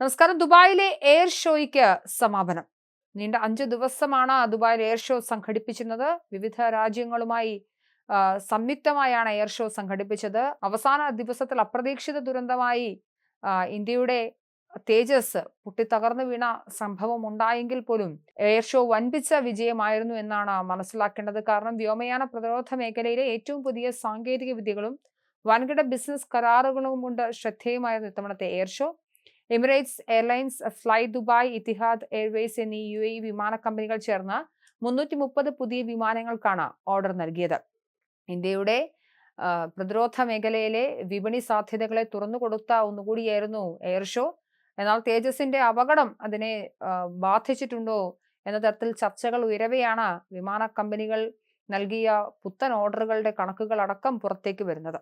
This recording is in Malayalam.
നമസ്കാരം. ദുബായിലെ എയർ ഷോയ്ക്ക് സമാപനം. നീണ്ട അഞ്ചു ദിവസമാണ് ദുബായിൽ എയർ ഷോ സംഘടിപ്പിച്ചിരുന്നത്. വിവിധ രാജ്യങ്ങളുമായി സംയുക്തമായാണ് എയർ ഷോ സംഘടിപ്പിച്ചത്. അവസാന ദിവസത്തിൽ അപ്രതീക്ഷിത ദുരന്തമായി ഇന്ത്യയുടെ തേജസ് പൊട്ടിത്തകർന്നു വീണ സംഭവം ഉണ്ടായെങ്കിൽ പോലും എയർ ഷോ വൻപിച്ച വിജയമായിരുന്നു എന്നാണ് മനസ്സിലാക്കേണ്ടത്. കാരണം വ്യോമയാന പ്രതിരോധ മേഖലയിലെ ഏറ്റവും പുതിയ സാങ്കേതിക വിദ്യകളും വൻകിട ബിസിനസ് കരാറുകളും കൊണ്ട് ശ്രദ്ധേയമായിരുന്നു ഇത്തവണത്തെ air show. Emirates Airlines fly Dubai Etihad Airways എന്നീ യു എ വിമാന കമ്പനികൾ ചേർന്ന് മുന്നൂറ്റി മുപ്പത് പുതിയ വിമാനങ്ങൾക്കാണ് ഓർഡർ നൽകിയത്. ഇന്ത്യയുടെ പ്രതിരോധ മേഖലയിലെ വിപണി സാധ്യതകളെ തുറന്നുകൊടുത്ത ഒന്നുകൂടിയായിരുന്നു എയർ ഷോ. എന്നാൽ തേജസിന്റെ അപകടം അതിനെ ബാധിച്ചിട്ടുണ്ടോ എന്ന തരത്തിൽ ചർച്ചകൾ ഉയരവെയാണ് വിമാന കമ്പനികൾ നൽകിയ പുത്തൻ ഓർഡറുകളുടെ കണക്കുകൾ അടക്കം പുറത്തേക്ക് വരുന്നത്.